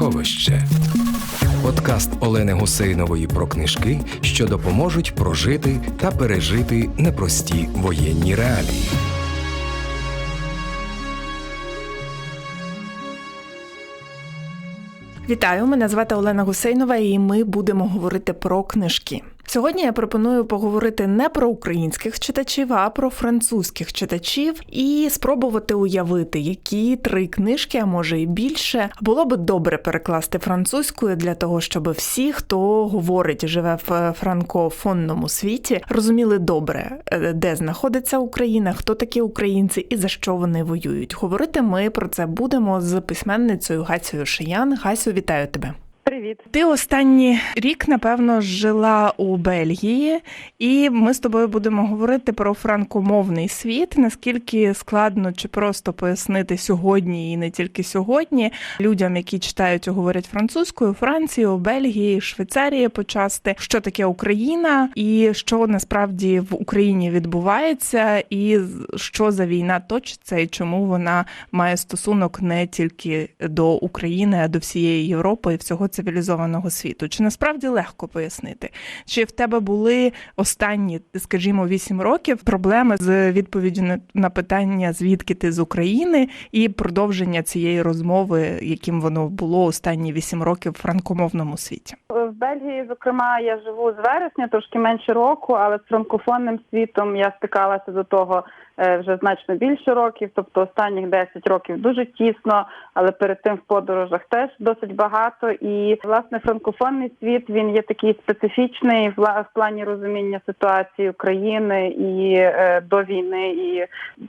Сховище. Подкаст Олени Гусейнової про книжки, що допоможуть прожити та пережити непрості воєнні реалії. Вітаю, мене звати Олена Гусейнова, і ми будемо говорити про книжки. Сьогодні я пропоную поговорити не про українських читачів, а про французьких читачів і спробувати уявити, які три книжки, а може і більше, було би добре перекласти французькою для того, щоб всі, хто говорить, живе в франкофонному світі, розуміли добре, е, де знаходиться Україна, хто такі українці і за що вони воюють. Говорити ми про це будемо з письменницею Гасією Шиян. Гасю, вітаю тебе. Привіт. Ти останній рік, напевно, жила у Бельгії, і ми з тобою будемо говорити про франкомовний світ. Наскільки складно чи просто пояснити сьогодні, і не тільки сьогодні, людям, які читають і говорять французькою, Франції, у Бельгії, Швейцарії почасти, що таке Україна, і що насправді в Україні відбувається, і що за війна точиться, і чому вона має стосунок не тільки до України, а до всієї Європи і всього цивілізованого світу. Чи насправді легко пояснити? Чи в тебе були останні, скажімо, вісім років проблеми з відповіддю на- питання, звідки ти з України, і продовження цієї розмови, яким воно було останні вісім років в франкомовному світі? В Бельгії, зокрема, я живу з вересня, трошки менше року, але з франкофонним світом я стикалася до того вже значно більше років, тобто останніх 10 років дуже тісно, але перед тим в подорожах теж досить багато. І власне франкофонний світ він є такий специфічний в плані розуміння ситуації України і е, до війни, і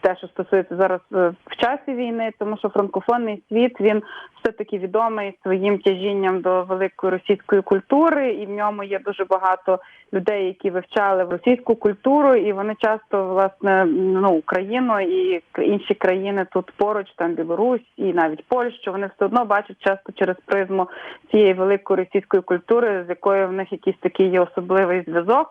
те, що стосується зараз е, в часі війни, тому що франкофонний світ він все таки відомий своїм тяжінням до великої російської культури, і в ньому є дуже багато людей, які вивчали російську культуру, і вони часто власне ну Україну і інші країни тут поруч, там Білорусь і навіть Польщу, вони все одно бачать часто через призму цієї великої російської культури, з якою в них якийсь такий є особливий зв'язок.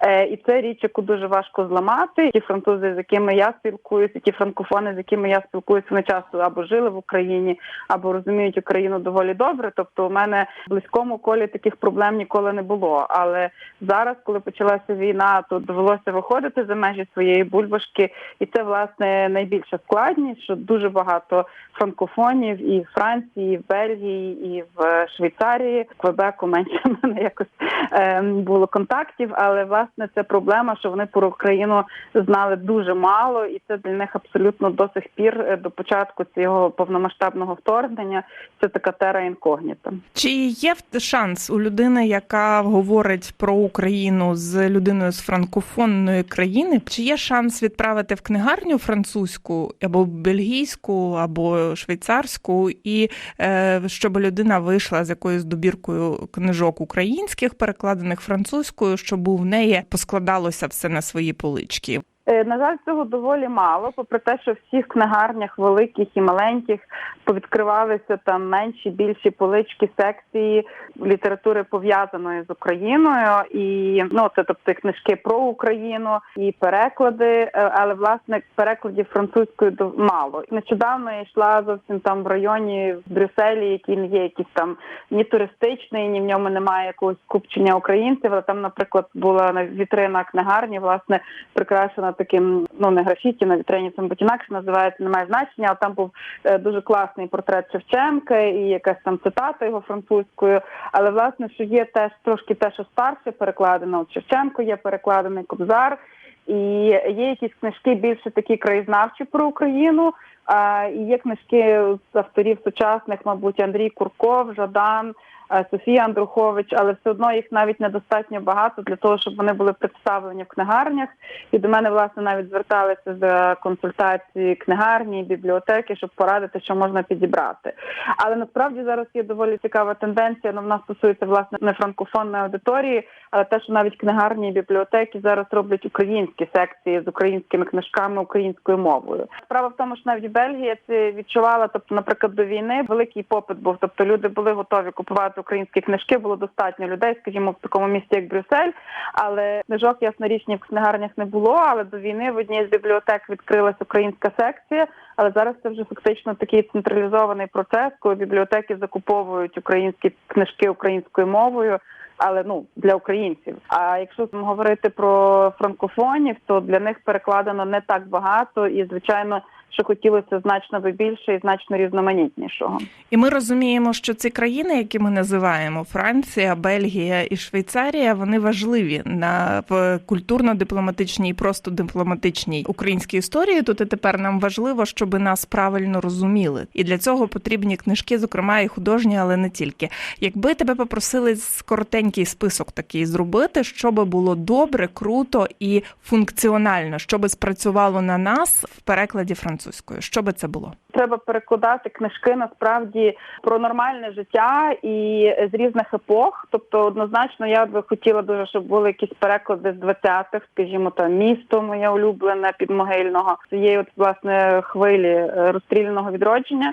Е, і це річ, яку дуже важко зламати. Ті французи, з якими я спілкуюся, ті франкофони, з якими я спілкуюся, вони часто або жили в Україні, або розуміють Україну доволі добре. Тобто, у мене в близькому колі таких проблем ніколи не було. Але зараз, коли почалася війна, то довелося виходити за межі своєї бульбашки, і це власне найбільша складність, що дуже багато франкофонів і в Франції, і в Бельгії, і в Швейцарії, Квебеку менше мене якось ем, було контактів. Але власне це проблема, що вони про Україну знали дуже мало, і це для них абсолютно до сих пір е, до початку цього повномасштабного вторгнення. Це така тера інкогніта. Чи є шанс у людини, яка говорить про Україну з людиною з франкофонної країни? Чи є шанс відправити в книгарню французьку або бельгійську, або швейцарську, і е, щоб людина вийшла з якоюсь добіркою книжок українських, перекладених французькою, щоб у неї поскладалося все на свої полички? Е, На жаль, цього доволі мало, попри те, що в всіх книгарнях великих і маленьких повідкривалися там менші, більші полички секції літератури пов'язаної з Україною, і ну це тобто книжки про Україну і переклади, е, але власне перекладів французькою мало. Нещодавно я йшла зовсім там в районі в Брюсселі, який не є якийсь там ні туристичний, ні в ньому немає якогось скупчення українців. Але там, наприклад, була на вітрина книгарні, власне, прикрашена таким, ну не графіті на вітрині, це інакше називається, немає значення. Але там був е, дуже класний портрет Шевченка і якась там цитата його французькою. Але власне, що є теж трошки те, що старше перекладено. От Шевченко є перекладений Кобзар. І є якісь книжки більше такі краєзнавчі про Україну. А є книжки з авторів сучасних, мабуть, Андрій Курков, Жадан, Софія Андрухович, але все одно їх навіть недостатньо багато для того, щоб вони були представлені в книгарнях. І до мене власне навіть зверталися за консультації книгарні, бібліотеки, щоб порадити, що можна підібрати. Але насправді зараз є доволі цікава тенденція. Ну, вона стосується власне не франкофонної аудиторії, але те, що навіть книгарні і бібліотеки зараз роблять українські секції з українськими книжками українською мовою. Справа в тому, що навіть Бельгія це відчувала, тобто, наприклад, до війни великий попит був. Тобто люди були готові купувати українські книжки. Було достатньо людей, скажімо, в такому місті, як Брюссель. Але книжок яснорічні в книгарнях не було. Але до війни в одній з бібліотек відкрилась українська секція. Але зараз це вже фактично такий централізований процес, коли бібліотеки закуповують українські книжки українською мовою. Але ну для українців. А якщо говорити про франкофонів, то для них перекладено не так багато, і звичайно, що хотілося значно би більше і значно різноманітнішого. І ми розуміємо, що ці країни, які ми називаємо Франція, Бельгія і Швейцарія, вони важливі на в культурно-дипломатичній і просто дипломатичній українській історії. Тут і тепер нам важливо, щоб нас правильно розуміли, і для цього потрібні книжки, зокрема і художні, але не тільки. Якби тебе попросили коротенький список такий зробити, щоб було добре, круто і функціонально, щоб спрацювало на нас в перекладі французькою, що би це було? Треба перекладати книжки насправді про нормальне життя і з різних епох. Тобто, однозначно, я би хотіла дуже, щоб були якісь переклади з 20-х, скажімо, там місто моє улюблене підмогильного цієї от власне хвилі е, розстріляного відродження.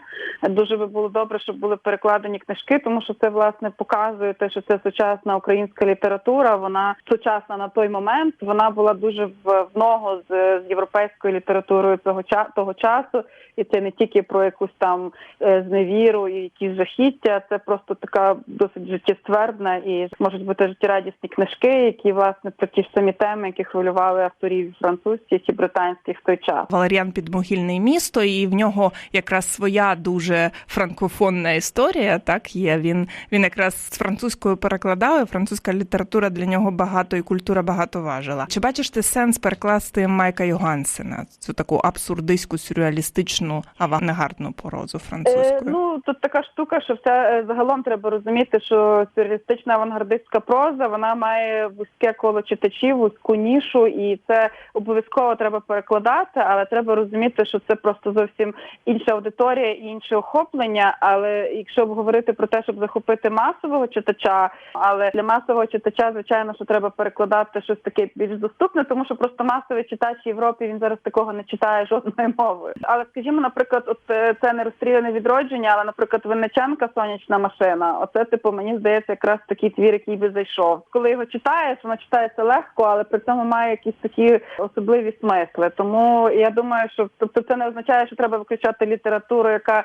Дуже би було добре, щоб були перекладені книжки, тому що це власне показує те, що це сучасна українська література. Вона сучасна на той момент. Вона була дуже в ногу з, з європейською літературою того ча того часу, і це не тільки про якусь там е, зневіру і якісь жахіття. Це просто така досить життєствердна і можуть бути життєрадісні книжки, які власне про ті ж самі теми, які хвилювали авторів французьких і британських в той час. Валеріан підмогильне місто, і в нього якраз своя дуже франкофонна історія. Так є. Він він якраз з французькою перекладав. і Французька література для нього багато і культура багато важила. Чи бачиш ти сенс перекласти Майка Йогансена? Цю таку абсурдистську, сюрреалістичну авангардну порозу французькою? Е, ну тут така штука, що все е, загалом треба розуміти, що сюрреалістична авангардистська проза вона має вузьке коло читачів, вузьку нішу, і це обов'язково треба перекладати, але треба розуміти, що це просто зовсім інша аудиторія і інше охоплення. Але якщо б говорити про те, щоб захопити масового читача, але для масового читача, звичайно, що треба перекладати щось таке більш доступне, тому що просто масовий читач в Європі він зараз такого не читає жодною мовою. Але скажімо, наприклад, от е, це не розстріляне відродження, але, наприклад, Винниченка сонячна машина. Оце типу мені здається, якраз такий твір, який би зайшов. Коли його читаєш, воно читається легко, але при цьому має якісь такі особливі смисли. Тому я думаю, що тобто це не означає, що треба виключати літературу, яка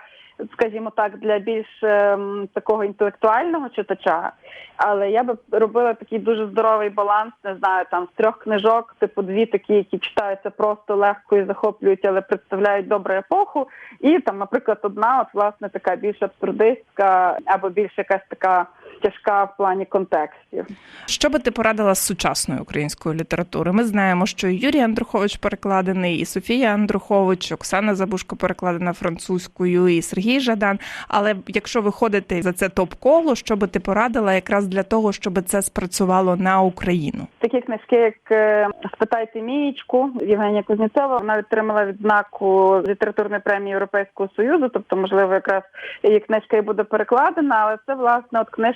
скажімо так, для більш ем, такого інтелектуального читача. Але я би робила такий дуже здоровий баланс, не знаю, там з трьох книжок, типу дві такі, які читаються просто легко і захоплюють, але представляють добру епоху. І там, наприклад, одна, от власне така більш абсурдистська або більш якась така тяжка в плані контекстів. Що би ти порадила з сучасної української літератури? Ми знаємо, що і Юрій Андрухович перекладений, і Софія Андрухович, Оксана Забушко перекладена французькою, і Сергій Жадан. Але якщо виходити за це топ-коло, що би ти порадила якраз для того, щоб це спрацювало на Україну? Такі книжки, як е, спитайте мієчку Євгенія Кузнєцова, вона отримала відзнаку літературної премії Європейського союзу. Тобто, можливо, якраз її книжка і буде перекладена, але це власне от книжка.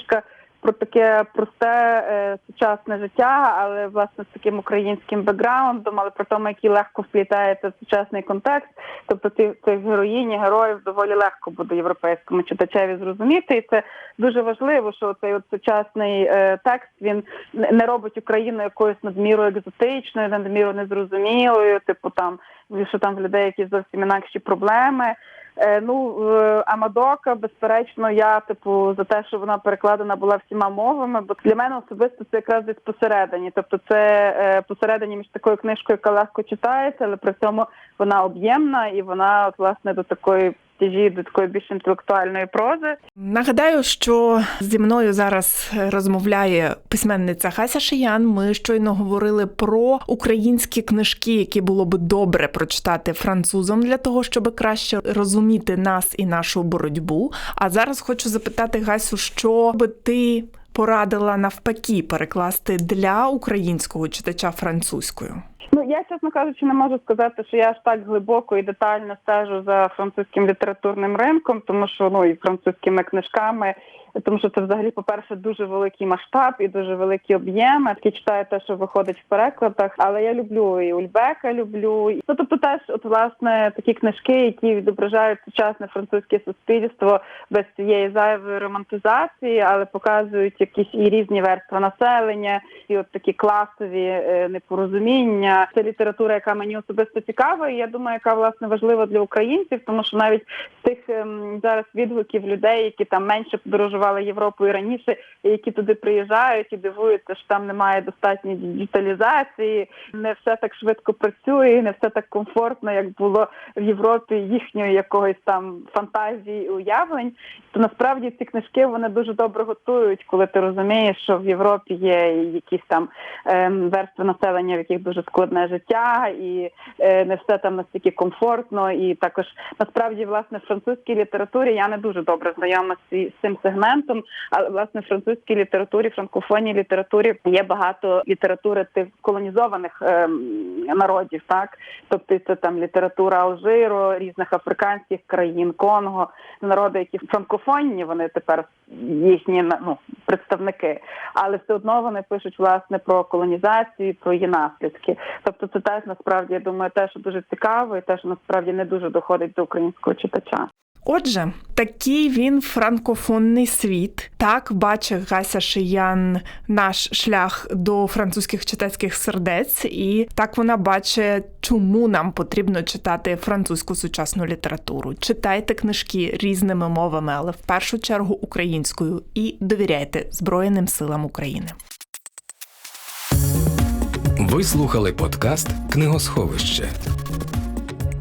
Про таке просте е, сучасне життя, але власне з таким українським бекграундом, але при тому, який легко вплітається в сучасний контекст. Тобто цих цих героїні, героїв доволі легко буде європейському читачеві зрозуміти, і це дуже важливо, що цей от сучасний е, текст він не робить Україну якоюсь надміру екзотичною, надміру незрозумілою, типу там що там в людей якісь зовсім інакші проблеми. Е, ну Амадока, безперечно, я типу за те, що вона перекладена була всіма мовами, бо для мене особисто це якраз десь посередині. Тобто, це е, посередині між такою книжкою, яка легко читається, але при цьому вона об'ємна і вона от, власне до такої. Тяжі до такої більш інтелектуальної прози. Нагадаю, що зі мною зараз розмовляє письменниця Хася Шиян. Ми щойно говорили про українські книжки, які було би добре прочитати французом для того, щоб краще розуміти нас і нашу боротьбу. А зараз хочу запитати Гасю, що би ти порадила навпаки перекласти для українського читача французькою. Ну я чесно кажучи, не можу сказати, що я аж так глибоко і детально стежу за французьким літературним ринком, тому що ну і французькими книжками тому що це взагалі, по-перше, дуже великий масштаб і дуже великі об'єми. Я читаю те, що виходить в перекладах, але я люблю і Ульбека, люблю. Ну, тобто теж, от власне, такі книжки, які відображають сучасне французьке суспільство без цієї зайвої романтизації, але показують якісь і різні верстви населення, і от такі класові е, непорозуміння. Це література, яка мені особисто цікава, і я думаю, яка власне важлива для українців, тому що навіть з тих ем, зараз відгуків людей, які там менше подорожували Європою раніше, і які туди приїжджають і дивуються, що там немає достатньої діджиталізації, не все так швидко працює, не все так комфортно, як було в Європі їхньої якогось там фантазії і уявлень. То насправді ці книжки вони дуже добре готують, коли ти розумієш, що в Європі є якісь там ем, верстви населення, в яких дуже складне життя, і е, не все там настільки комфортно. І також насправді власне в французькій літературі я не дуже добре знайома з цим сегментом. Але власне в французькій літературі, франкофонній літературі є багато літератури тих колонізованих ем, народів, так тобто це там література Алжиру, різних африканських країн, Конго, народи, які франкофонні, вони тепер їхні ну, представники, але все одно вони пишуть власне про колонізацію, про її наслідки. Тобто, це теж насправді я думаю, те, що дуже цікаво, і те, насправді не дуже доходить до українського читача. Отже, такий він франкофонний світ. Так бачить Гася Шиян наш шлях до французьких читацьких сердець, і так вона бачить, чому нам потрібно читати французьку сучасну літературу. Читайте книжки різними мовами, але в першу чергу українською, і довіряйте Збройним силам України. Ви слухали подкаст Книгосховище.